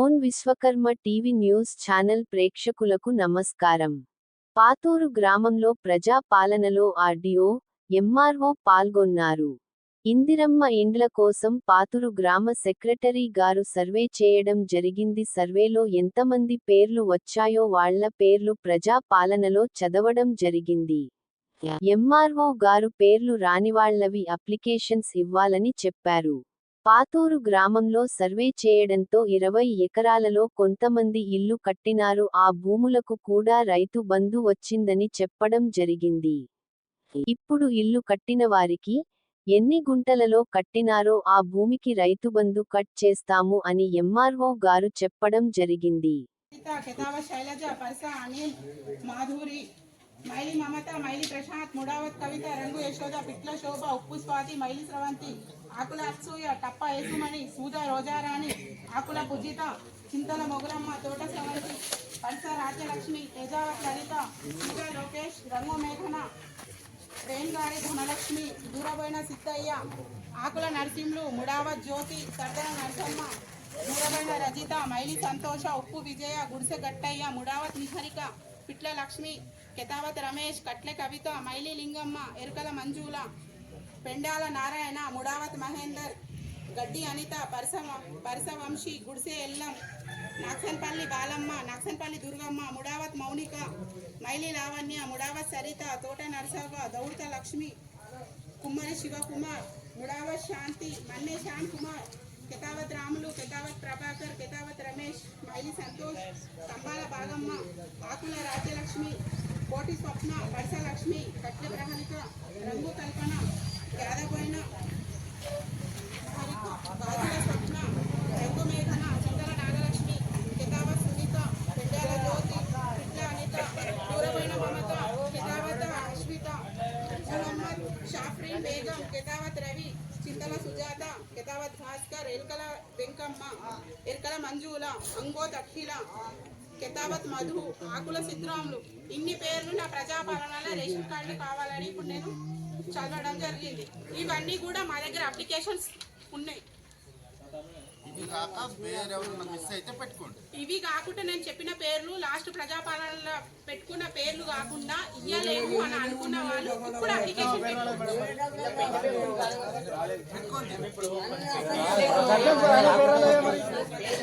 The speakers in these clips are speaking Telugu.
Own Vishwakarma TV news channel ప్రేక్షకులకు నమస్కారం. పాతూరు గ్రామంలో ప్రజా పాలనలో ఆర్డీఓ ఎంఆర్ఓ పాల్గొన్నారు. ఇందిరమ్మ ఇండ్ల కోసం పాతూరు గ్రామ సెక్రటరీ గారు సర్వే చేయడం జరిగింది. సర్వేలో ఎంతమంది పేర్లు వచ్చాయో వాళ్ళ పేర్లు ప్రజా పాలనలో చదవడం జరిగింది. ఎంఆర్ఓ గారు పేర్లు రానివాళ్ళవి అప్లికేషన్స్ ఇవ్వాలని చెప్పారు. పాతూరు గ్రామంలో సర్వే చేయడంతో ఇరవై ఎకరాలలో కొంతమంది ఇల్లు కట్టినారు. ఆ భూములకు కూడా రైతు బంధు వచ్చిందని చెప్పడం జరిగింది. ఇప్పుడు ఇల్లు కట్టిన వారికి ఎన్ని గుంటలలో కట్టినారో ఆ భూమికి రైతు బంధు కట్ చేస్తాము అని ఎంఆర్ఓ గారు చెప్పడం జరిగింది. మైలి మమత మైలి ప్రశాంత్ ముడావత్ కవిత రంగు యశోద పిట్ల శోభ ఉప్పు స్వాతి మైలి స్రవంతి ఆకుల అసూయ టప్ప యేసుమణి సూద రోజారాణి ఆకుల పూజిత చింతల మొగురమ్మ తోట స్రవంతి పల్స రాజ్యలక్ష్మి తేజావత్ లలిత ఇంకా లోకేష్ రంగు మేఘన రేణుగారి ధనలక్ష్మి దూరబోయిన సిద్ధయ్య ఆకుల నరసింహులు ముడావత్ జ్యోతి సర్దన నరసమ్మ దూరబోయిన రజిత మైలి సంతోష ఉప్పు విజయ గుడిసె గట్టయ్య ముడావత్ నిహరిక పిట్ల లక్ష్మి కెతావత్ రమేష్ కట్లె కవిత మైలి లింగమ్మ ఎరుకల మంజుల పెండాల నారాయణ ముడావత్ మహేందర్ గడ్డి అనిత పరస పరసవంశీ గుడిసె ఎల్లం నక్సన్పల్లి బాలమ్మ నక్సన్పల్లి దుర్గమ్మ ముడావత్ మౌనిక మైలి లావణ్య ముడావత్ సరిత తోట నరసవ్వ దౌడత లక్ష్మి కుమ్మరి శివకుమార్ ముడావత్ శాంతి మన్నే శ్యామ్ కుమార్ కెతావత్ రాములు కెతావత్ ప్రభాకర్ కెతావత్ రమేష్ మైలి సంతోష్ కంబాల బాగమ్మ ఆకుల రాజ్యలక్ష్మి కోటి స్వప్న వర్ష లక్ష్మి కట్ల ప్రహణిక రంగు కల్పన గాదపోయిన హరిక గాజుల స్వప్న రంగు మేఘన చింతల నాగలక్ష్మి కెతావత్ సునీత పెండాల జ్యోతి పిట్ల అనిత దూరమైన మమత కెతావత్ అశ్విత మొహమ్మద్ షాఫ్రీన్ బేగం కెతావత్ రవి చింతల సుజాత కెతావత్ భాస్కర్ ఎల్కల వెంకమ్మ ఎల్కల మంజూల అంగోత్ అఖిల కెతావత్ మధు ఆకుల సిద్ధరాములు ఇన్ని పేర్లు నా ప్రజాపాలనలో రేషన్ కార్డు కావాలని ఇప్పుడు నేను చదవడం జరిగింది. ఇవన్నీ కూడా మా దగ్గర అప్లికేషన్స్ ఉన్నాయి. ఇది కాక వేరెవరన్నా మిస్ అయితే పెట్టుకోండి. ఇవి కాకుండా నేను చెప్పిన పేర్లు లాస్ట్ ప్రజాపాలనలో పెట్టుకున్న పేర్లు కాకుండా ఇయ్యలేము అని అనుకున్న వాళ్ళు ఇప్పుడు అప్లికేషన్ పెట్టుకోండి.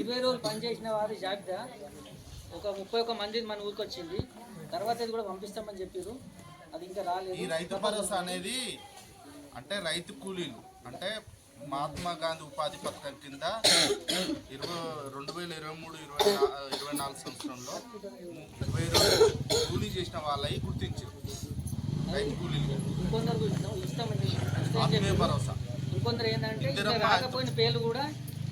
ఇరవై రోజులు పనిచేసిన వారి జాబితా ఒక ముప్పై ఒక మంది మన ఊరికి వచ్చింది. తర్వాత ఇది కూడా పంపిస్తామని చెప్పారు. అది ఇంకా ఈ రైతు భరోసా అనేది అంటే రైతు కూలీలు అంటే మహాత్మా గాంధీ ఉపాధి పథకం కింద ఇరవై రెండు వేల ఇరవై మూడు ఇరవై ఇరవై నాలుగు సంవత్సరంలో ముప్పై రోజులు కూలీ చేసిన వాళ్ళవి గుర్తించారు. రైతు కూలీలు ఇంకొందరు ఏంటంటే ఇంకా ఇద్దరమ్మ రాకపోయిన పేర్లు కూడా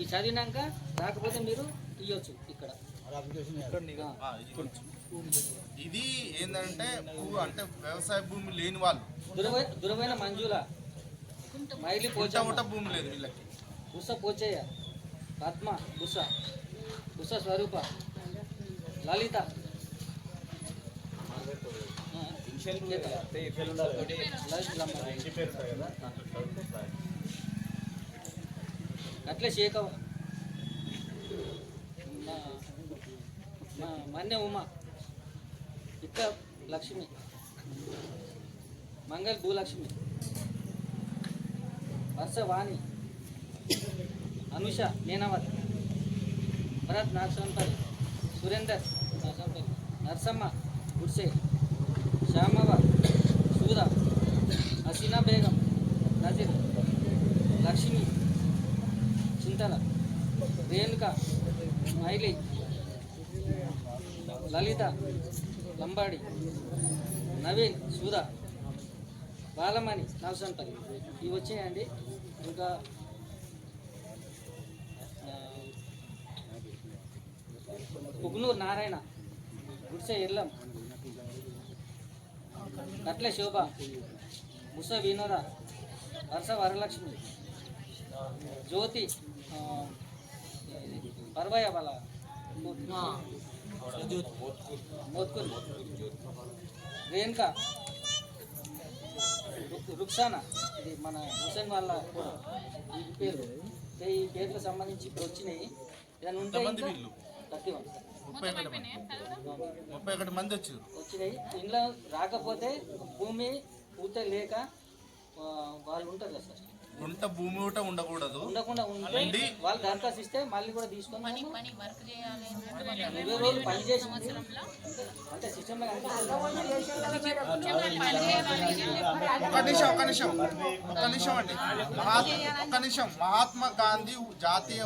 ఈ చదివినాక రాకపోతే మీరు ఇవ్వచ్చు ఇక్కడ. ఇది ఏంటంటే అంటే వ్యవసాయ భూమి లేని వాళ్ళు. దురవైన మంజుల. మైలి ముట్ట భూమి లేదు వీళ్ళకి. బుస పోచయ్య పద్మ బుస. బుస స్వరూప. లలిత. అట్లే శేఖవ మన్య ఉమా. ఇక్క లక్ష్మి. మంగళ భూలక్ష్మి. వర్ష వాణి. అనుష నేనవత్ భరత్ నాగసంపల్లి సురేందర్ నాగసంపల్లి నర్సమ్మ గుడ్సే. శ్యామవ సూద హసీనా బేగం నజీర్ లక్ష్మి చింతల రేణుక మైలి లలిత లంబాడి నవీన్ సూద బాలమణి నవసంపల్లి. ఇవి వచ్చాయండి. ఇంకా పుగ్నూరు నారాయణ గుడిసె ఎల్లం కట్ల శోభ. ముస వినోద వరుస వరలక్ష్మి. జ్యోతి పర్వయ వాళ్ళ మోత్కూరు రేణుక. రుక్- రుక్సానా. ఇది మన హుసేన్ వాళ్ళ పేర్లు ఈ పేర్లకు సంబంధించి ఇప్పుడు వచ్చినాయి. ఏదైనా ఉంటే? థర్టీ వన్ ముప్పై ఒకటి మంది. ముప్పై ఒకటి మంది వచ్చారు. వచ్చినాయి. ఇంట్లో రాకపోతే భూమి పూత లేక వాళ్ళు ఉంటారు కదా సార్. గుంట భూమి కూడా ఉండకూడదు. ఉండకుండా ఉండి వాళ్ళు దరఖాస్తు ఇస్తే మళ్ళీ కూడా తీసుకొని ఇరవై రోజులు పని చేసి అంటే సిస్టమ్ ఒక నిమిషం ఒక నిమిషం. ఒక నిమిషం అండి. మహాత్మా ఒక నిమిషం. మహాత్మా గాంధీ జాతీయ